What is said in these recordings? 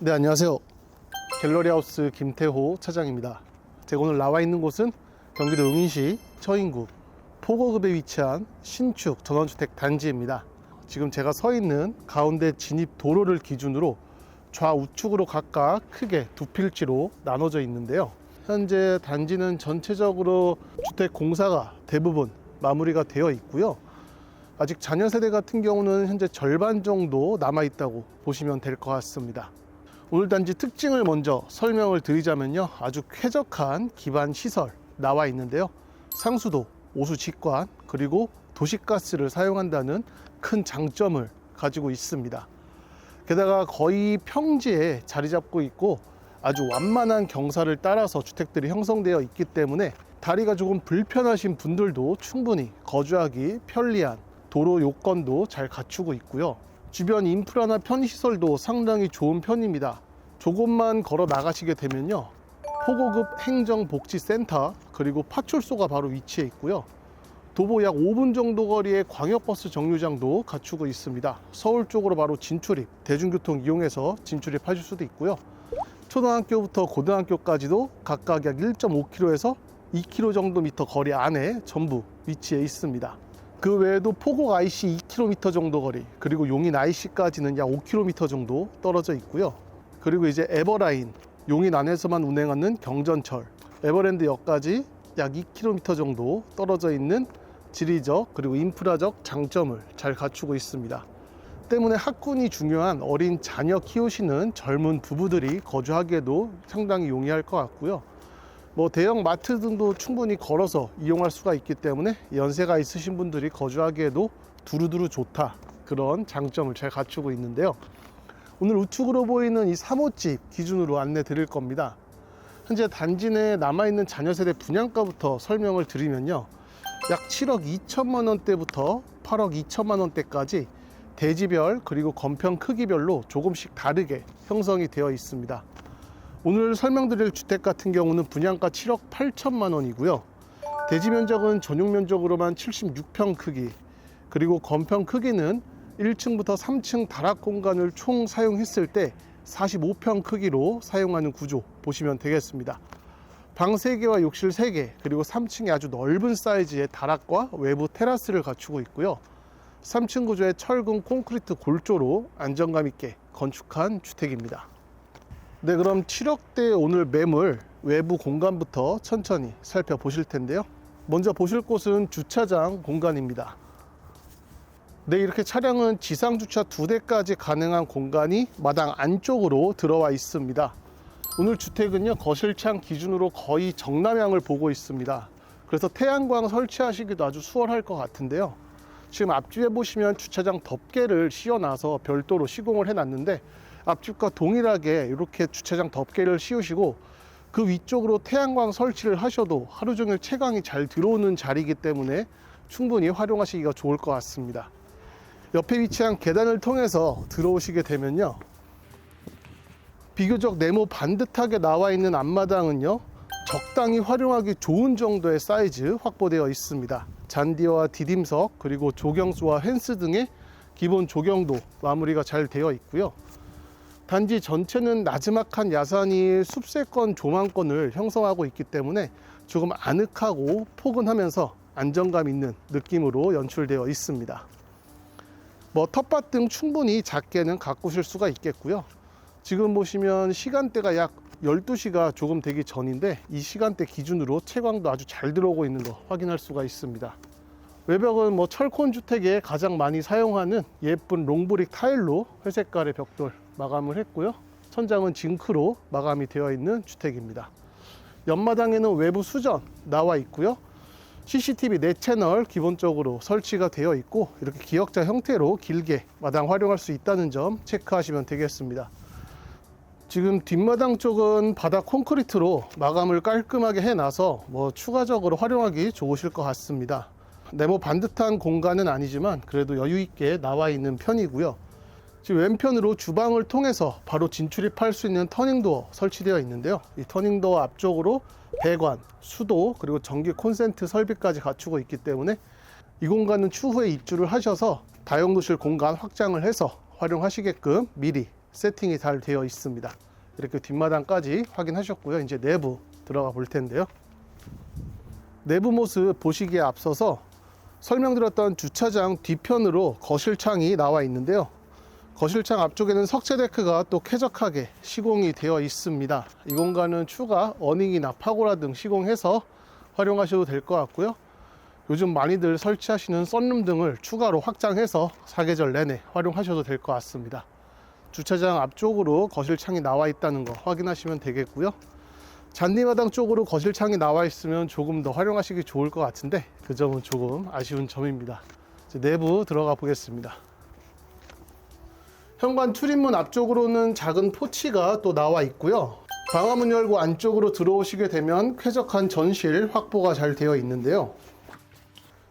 네, 안녕하세요. 갤러리하우스 김태호 차장입니다. 제가 오늘 나와 있는 곳은 경기도 용인시 처인구 포고급에 위치한 신축 전원주택 단지입니다. 지금 제가 서 있는 가운데 진입 도로를 기준으로 좌우측으로 각각 크게 두 필지로 나눠져 있는데요. 현재 단지는 전체적으로 주택 공사가 대부분 마무리가 되어 있고요. 아직 자녀 세대 같은 경우는 현재 절반 정도 남아 있다고 보시면 될 것 같습니다. 오늘 단지 특징을 먼저 설명을 드리자면요. 아주 쾌적한 기반 시설 나와 있는데요. 상수도, 오수 직관, 그리고 도시가스를 사용한다는 큰 장점을 가지고 있습니다. 게다가 거의 평지에 자리 잡고 있고 아주 완만한 경사를 따라서 주택들이 형성되어 있기 때문에 다리가 조금 불편하신 분들도 충분히 거주하기 편리한 도로 요건도 잘 갖추고 있고요. 주변 인프라나 편의시설도 상당히 좋은 편입니다. 조금만 걸어 나가시게 되면요. 포고급 행정복지센터 그리고 파출소가 바로 위치해 있고요. 도보 약 5분 정도 거리에 광역버스 정류장도 갖추고 있습니다. 서울 쪽으로 바로 진출입, 대중교통 이용해서 진출입하실 수도 있고요. 초등학교부터 고등학교까지도 각각 약 1.5km에서 2km 정도 미터 거리 안에 전부 위치해 있습니다. 그 외에도 포곡 IC 2km 정도 거리, 그리고 용인 IC까지는 약 5km 정도 떨어져 있고요. 그리고 이제 에버라인, 용인 안에서만 운행하는 경전철, 에버랜드역까지 약 2km 정도 떨어져 있는 지리적 그리고 인프라적 장점을 잘 갖추고 있습니다. 때문에 학군이 중요한 어린 자녀 키우시는 젊은 부부들이 거주하기에도 상당히 용이할 것 같고요. 뭐 대형 마트 등도 충분히 걸어서 이용할 수가 있기 때문에 연세가 있으신 분들이 거주하기에도 두루두루 좋다 그런 장점을 잘 갖추고 있는데요. 오늘 우측으로 보이는 이 사모집 기준으로 안내 드릴 겁니다. 현재 단지 내에 남아있는 자녀 세대 분양가부터 설명을 드리면요. 약 7억 2천만 원대부터 8억 2천만 원대까지 대지별 그리고 건평 크기별로 조금씩 다르게 형성이 되어 있습니다. 오늘 설명드릴 주택 같은 경우는 분양가 7억 8천만 원이고요. 대지 면적은 전용 면적으로만 76평 크기, 그리고 건평 크기는 1층부터 3층 다락 공간을 총 사용했을 때 45평 크기로 사용하는 구조 보시면 되겠습니다. 방 3개와 욕실 3개, 그리고 3층에 아주 넓은 사이즈의 다락과 외부 테라스를 갖추고 있고요. 3층 구조의 철근 콘크리트 골조로 안정감 있게 건축한 주택입니다. 네, 그럼 7억대 오늘 매물 외부 공간부터 천천히 살펴보실 텐데요. 먼저 보실 곳은 주차장 공간입니다. 네, 이렇게 차량은 지상 주차 두 대까지 가능한 공간이 마당 안쪽으로 들어와 있습니다. 오늘 주택은요, 거실창 기준으로 거의 정남향을 보고 있습니다. 그래서 태양광 설치하시기도 아주 수월할 것 같은데요. 지금 앞집에 보시면 주차장 덮개를 씌워놔서 별도로 시공을 해놨는데 앞집과 동일하게 이렇게 주차장 덮개를 씌우시고 그 위쪽으로 태양광 설치를 하셔도 하루 종일 채광이 잘 들어오는 자리이기 때문에 충분히 활용하시기가 좋을 것 같습니다. 옆에 위치한 계단을 통해서 들어오시게 되면요. 비교적 네모 반듯하게 나와 있는 앞마당은요. 적당히 활용하기 좋은 정도의 사이즈 확보되어 있습니다. 잔디와 디딤석 그리고 조경수와 펜스 등의 기본 조경도 마무리가 잘 되어 있고요. 단지 전체는 나지막한 야산이 숲세권 조망권을 형성하고 있기 때문에 조금 아늑하고 포근하면서 안정감 있는 느낌으로 연출되어 있습니다. 뭐 텃밭 등 충분히 작게는 가꾸실 수가 있겠고요. 지금 보시면 시간대가 약 12시가 조금 되기 전인데 이 시간대 기준으로 채광도 아주 잘 들어오고 있는 거 확인할 수가 있습니다. 외벽은 뭐 철콘 주택에 가장 많이 사용하는 예쁜 롱브릭 타일로 회색깔의 벽돌 마감을 했고요. 천장은 징크로 마감이 되어 있는 주택입니다. 옆마당에는 외부 수전 나와 있고요. CCTV 네 채널 기본적으로 설치가 되어 있고 이렇게 기역자 형태로 길게 마당 활용할 수 있다는 점 체크하시면 되겠습니다. 지금 뒷마당 쪽은 바닥 콘크리트로 마감을 깔끔하게 해놔서 뭐 추가적으로 활용하기 좋으실 것 같습니다. 네모 반듯한 공간은 아니지만 그래도 여유 있게 나와 있는 편이고요. 지금 왼편으로 주방을 통해서 바로 진출입할 수 있는 터닝도어 설치되어 있는데요. 이 터닝도어 앞쪽으로 배관, 수도, 그리고 전기 콘센트 설비까지 갖추고 있기 때문에 이 공간은 추후에 입주를 하셔서 다용도실 공간 확장을 해서 활용하시게끔 미리 세팅이 잘 되어 있습니다. 이렇게 뒷마당까지 확인하셨고요. 이제 내부 들어가 볼 텐데요. 내부 모습 보시기에 앞서서 설명드렸던 주차장 뒤편으로 거실창이 나와 있는데요. 거실창 앞쪽에는 석재 데크가 또 쾌적하게 시공이 되어 있습니다. 이 공간은 추가 어닝이나 파고라 등 시공해서 활용하셔도 될 것 같고요. 요즘 많이들 설치하시는 썬룸 등을 추가로 확장해서 사계절 내내 활용하셔도 될 것 같습니다. 주차장 앞쪽으로 거실창이 나와 있다는 거 확인하시면 되겠고요. 잔디마당 쪽으로 거실창이 나와 있으면 조금 더 활용하시기 좋을 것 같은데 그 점은 조금 아쉬운 점입니다. 내부 들어가 보겠습니다. 현관 출입문 앞쪽으로는 작은 포치가 또 나와 있고요. 방화문 열고 안쪽으로 들어오시게 되면 쾌적한 전실 확보가 잘 되어 있는데요.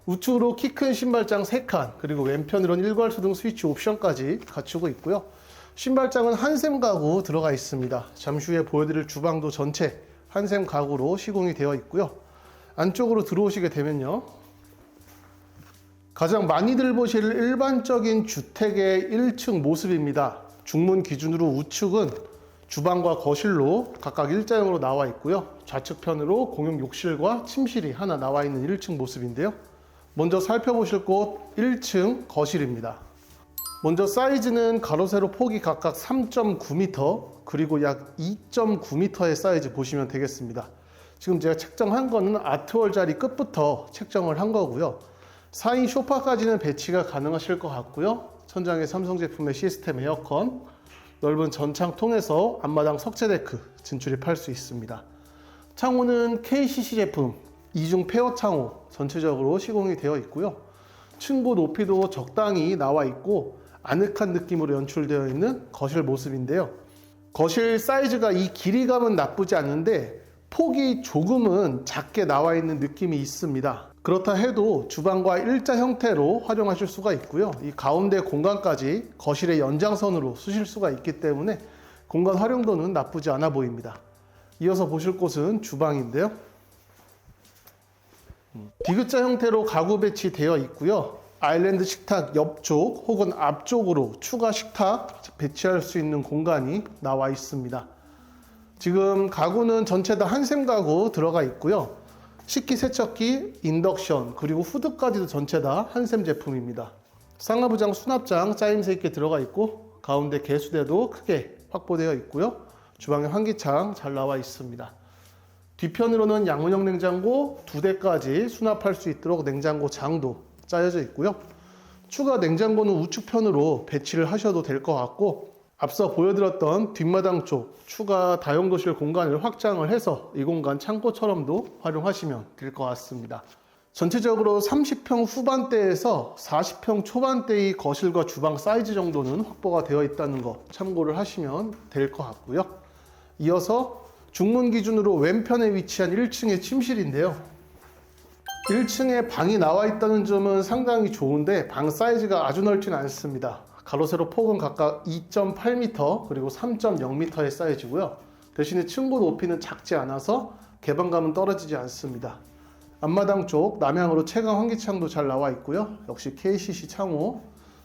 우측으로 키 큰 신발장 3칸, 그리고 왼편으로는 일괄소등 스위치 옵션까지 갖추고 있고요. 신발장은 한샘 가구 들어가 있습니다. 잠시 후에 보여드릴 주방도 전체 한샘 가구로 시공이 되어 있고요. 안쪽으로 들어오시게 되면요. 가장 많이들 보실 일반적인 주택의 1층 모습입니다. 중문 기준으로 우측은 주방과 거실로 각각 일자형으로 나와 있고요. 좌측편으로 공용 욕실과 침실이 하나 나와 있는 1층 모습인데요. 먼저 살펴보실 곳 1층 거실입니다. 먼저 사이즈는 가로 세로 폭이 각각 3.9m 그리고 약 2.9m의 사이즈 보시면 되겠습니다. 지금 제가 책정한 거는 아트월 자리 끝부터 책정을 한 거고요. 4인 소파까지는 배치가 가능하실 것 같고요. 천장에 삼성 제품의 시스템 에어컨, 넓은 전창 통해서 앞마당 석재 데크 진출입할 수 있습니다. 창호는 KCC 제품 이중 페어 창호 전체적으로 시공이 되어 있고요. 층고 높이도 적당히 나와 있고 아늑한 느낌으로 연출되어 있는 거실 모습인데요. 거실 사이즈가 이 길이감은 나쁘지 않는데 폭이 조금은 작게 나와 있는 느낌이 있습니다. 그렇다 해도 주방과 일자 형태로 활용하실 수가 있고요. 이 가운데 공간까지 거실의 연장선으로 쓰실 수가 있기 때문에 공간 활용도는 나쁘지 않아 보입니다. 이어서 보실 곳은 주방인데요. 디귿자 형태로 가구 배치되어 있고요. 아일랜드 식탁 옆쪽 혹은 앞쪽으로 추가 식탁 배치할 수 있는 공간이 나와 있습니다. 지금 가구는 전체 다 한샘 가구 들어가 있고요. 식기 세척기, 인덕션, 그리고 후드까지도 전체 다 한샘 제품입니다. 상하부장 수납장 짜임새 있게 들어가 있고 가운데 개수대도 크게 확보되어 있고요. 주방에 환기창 잘 나와 있습니다. 뒤편으로는 양문형 냉장고 두 대까지 수납할 수 있도록 냉장고 장도 짜여져 있고요. 추가 냉장고는 우측편으로 배치를 하셔도 될 것 같고 앞서 보여드렸던 뒷마당 쪽 추가 다용도실 공간을 확장을 해서 이 공간 창고처럼도 활용하시면 될 것 같습니다. 전체적으로 30평 후반대에서 40평 초반대의 거실과 주방 사이즈 정도는 확보가 되어 있다는 거 참고를 하시면 될 것 같고요. 이어서 중문 기준으로 왼편에 위치한 1층의 침실인데요. 1층에 방이 나와 있다는 점은 상당히 좋은데 방 사이즈가 아주 넓지는 않습니다. 가로 세로 폭은 각각 2.8m 그리고 3.0m의 사이즈고요. 대신에 층고 높이는 작지 않아서 개방감은 떨어지지 않습니다. 앞마당 쪽 남향으로 채광 환기창도 잘 나와 있고요. 역시 KCC 창호,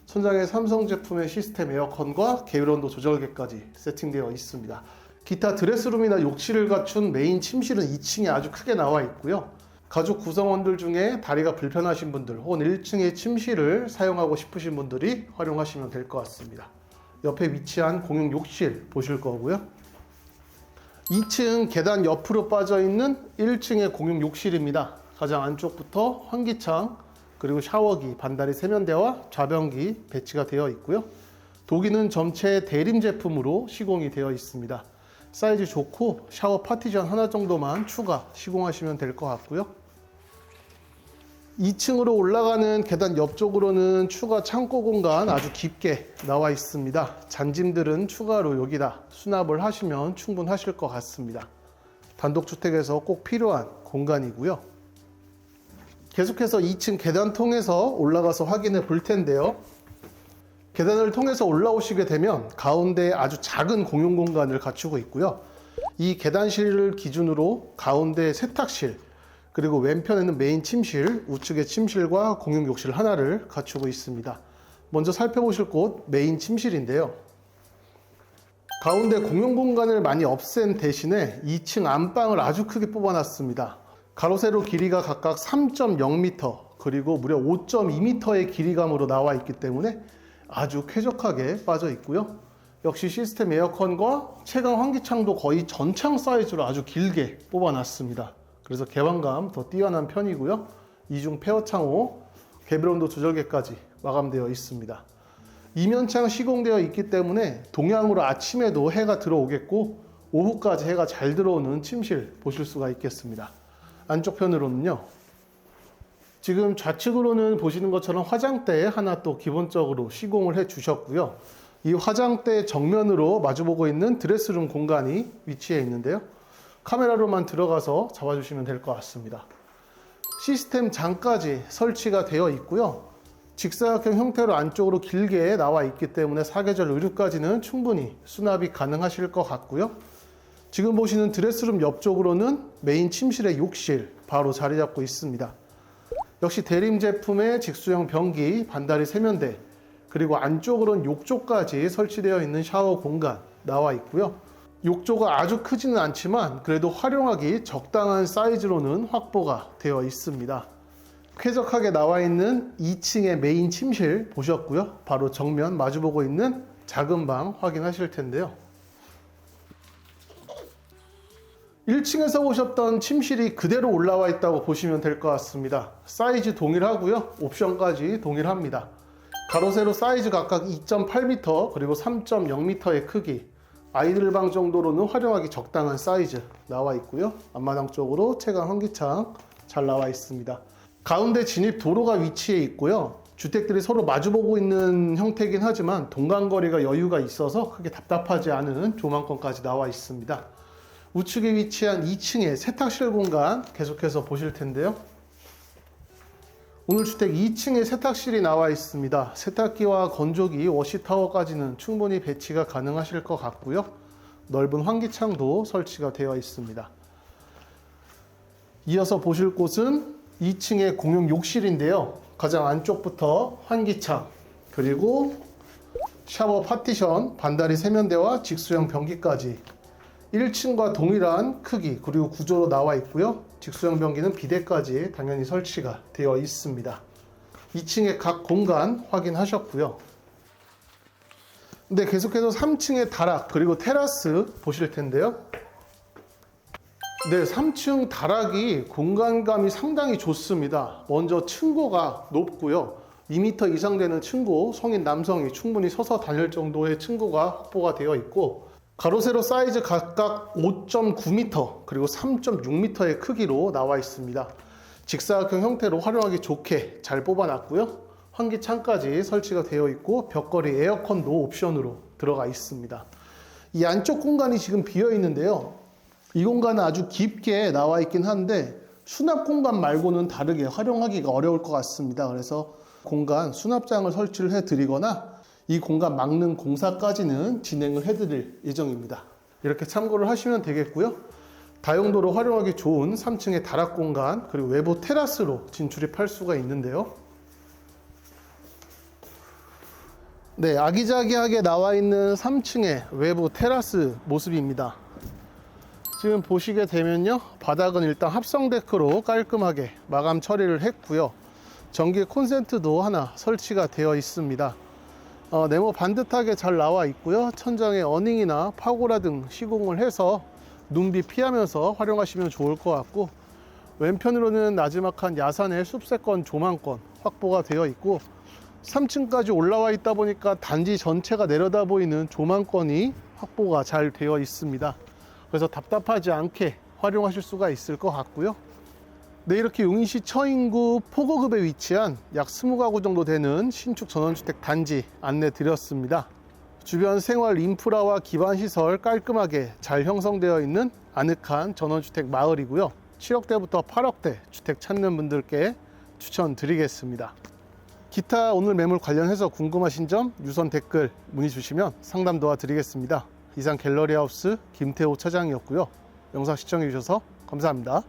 천장에 삼성 제품의 시스템 에어컨과 계율온도 조절계까지 세팅되어 있습니다. 기타 드레스룸이나 욕실을 갖춘 메인 침실은 2층에 아주 크게 나와 있고요. 가족 구성원들 중에 다리가 불편하신 분들 혹은 1층의 침실을 사용하고 싶으신 분들이 활용하시면 될 것 같습니다. 옆에 위치한 공용 욕실 보실 거고요. 2층 계단 옆으로 빠져 있는 1층의 공용 욕실입니다. 가장 안쪽부터 환기창 그리고 샤워기, 반다리 세면대와 좌변기 배치가 되어 있고요. 도기는 전체 대림 제품으로 시공이 되어 있습니다. 사이즈 좋고 샤워 파티션 하나 정도만 추가 시공하시면 될 것 같고요. 2층으로 올라가는 계단 옆쪽으로는 추가 창고 공간 아주 깊게 나와 있습니다. 잔짐들은 추가로 여기다 수납을 하시면 충분하실 것 같습니다. 단독주택에서 꼭 필요한 공간이고요. 계속해서 2층 계단 통해서 올라가서 확인해 볼 텐데요. 계단을 통해서 올라오시게 되면 가운데 아주 작은 공용 공간을 갖추고 있고요. 이 계단실을 기준으로 가운데 세탁실, 그리고 왼편에는 메인 침실, 우측에 침실과 공용 욕실 하나를 갖추고 있습니다. 먼저 살펴보실 곳 메인 침실인데요. 가운데 공용 공간을 많이 없앤 대신에 2층 안방을 아주 크게 뽑아놨습니다. 가로 세로 길이가 각각 3.0m 그리고 무려 5.2m의 길이감으로 나와 있기 때문에 아주 쾌적하게 빠져 있고요. 역시 시스템 에어컨과 채광 환기창도 거의 전창 사이즈로 아주 길게 뽑아놨습니다. 그래서 개방감 더 뛰어난 편이고요. 이중 페어 창호, 개별온도 조절계까지 마감되어 있습니다. 이면창 시공되어 있기 때문에 동향으로 아침에도 해가 들어오겠고 오후까지 해가 잘 들어오는 침실 보실 수가 있겠습니다. 안쪽 편으로는요. 지금 좌측으로는 보시는 것처럼 화장대 하나 또 기본적으로 시공을 해 주셨고요. 이 화장대 정면으로 마주보고 있는 드레스룸 공간이 위치해 있는데요. 카메라로만 들어가서 잡아주시면 될 것 같습니다. 시스템 장까지 설치가 되어 있고요. 직사각형 형태로 안쪽으로 길게 나와 있기 때문에 사계절 의류까지는 충분히 수납이 가능하실 것 같고요. 지금 보시는 드레스룸 옆쪽으로는 메인 침실의 욕실 바로 자리 잡고 있습니다. 역시 대림 제품의 직수형 변기, 반다리 세면대, 그리고 안쪽으로는 욕조까지 설치되어 있는 샤워 공간 나와 있고요. 욕조가 아주 크지는 않지만 그래도 활용하기 적당한 사이즈로는 확보가 되어 있습니다. 쾌적하게 나와 있는 2층의 메인 침실 보셨고요. 바로 정면 마주보고 있는 작은 방 확인하실 텐데요. 1층에서 보셨던 침실이 그대로 올라와 있다고 보시면 될 것 같습니다. 사이즈 동일하고요. 옵션까지 동일합니다. 가로 세로 사이즈 각각 2.8m 그리고 3.0m의 크기 아이들 방 정도로는 활용하기 적당한 사이즈 나와 있고요. 앞마당 쪽으로 채광 환기창 잘 나와 있습니다. 가운데 진입 도로가 위치해 있고요. 주택들이 서로 마주보고 있는 형태이긴 하지만 동간거리가 여유가 있어서 크게 답답하지 않은 조망권까지 나와 있습니다. 우측에 위치한 2층의 세탁실 공간 계속해서 보실 텐데요. 오늘 주택 2층에 세탁실이 나와 있습니다. 세탁기와 건조기, 워시타워까지는 충분히 배치가 가능하실 것 같고요. 넓은 환기창도 설치가 되어 있습니다. 이어서 보실 곳은 2층의 공용 욕실인데요. 가장 안쪽부터 환기창, 그리고 샤워 파티션, 반다리 세면대와 직수형 변기까지 1층과 동일한 크기 그리고 구조로 나와 있고요. 직수형 변기는 비대까지 당연히 설치가 되어 있습니다. 2층의 각 공간 확인하셨고요. 근데 계속해서 3층의 다락 그리고 테라스 보실 텐데요. 네, 3층 다락이 공간감이 상당히 좋습니다. 먼저 층고가 높고요. 2m 이상 되는 층고, 성인 남성이 충분히 서서 다닐 정도의 층고가 확보가 되어 있고 가로 세로 사이즈 각각 5.9m 그리고 3.6m의 크기로 나와 있습니다. 직사각형 형태로 활용하기 좋게 잘 뽑아놨고요. 환기창까지 설치가 되어 있고 벽걸이 에어컨도 옵션으로 들어가 있습니다. 이 안쪽 공간이 지금 비어 있는데요. 이 공간은 아주 깊게 나와 있긴 한데 수납 공간 말고는 다르게 활용하기가 어려울 것 같습니다. 그래서 공간 수납장을 설치를 해 드리거나 이 공간 막는 공사까지는 진행을 해드릴 예정입니다. 이렇게 참고를 하시면 되겠고요. 다용도로 활용하기 좋은 3층의 다락 공간 그리고 외부 테라스로 진출입할 수가 있는데요. 네, 아기자기하게 나와 있는 3층의 외부 테라스 모습입니다. 지금 보시게 되면요. 바닥은 일단 합성 데크로 깔끔하게 마감 처리를 했고요. 전기 콘센트도 하나 설치가 되어 있습니다. 어, 네모 반듯하게 잘 나와 있고요. 천장에 어닝이나 파고라 등 시공을 해서 눈비 피하면서 활용하시면 좋을 것 같고 왼편으로는 나지막한 야산의 숲세권 조망권 확보가 되어 있고 3층까지 올라와 있다 보니까 단지 전체가 내려다 보이는 조망권이 확보가 잘 되어 있습니다. 그래서 답답하지 않게 활용하실 수가 있을 것 같고요. 네, 이렇게 용인시 처인구 포고급에 위치한 약 20가구 정도 되는 신축 전원주택 단지 안내 드렸습니다. 주변 생활 인프라와 기반 시설 깔끔하게 잘 형성되어 있는 아늑한 전원주택 마을이고요. 7억대부터 8억대 주택 찾는 분들께 추천드리겠습니다. 기타 오늘 매물 관련해서 궁금하신 점 유선 댓글 문의 주시면 상담 도와드리겠습니다. 이상 갤러리 하우스 김태호 차장이었고요. 영상 시청해 주셔서 감사합니다.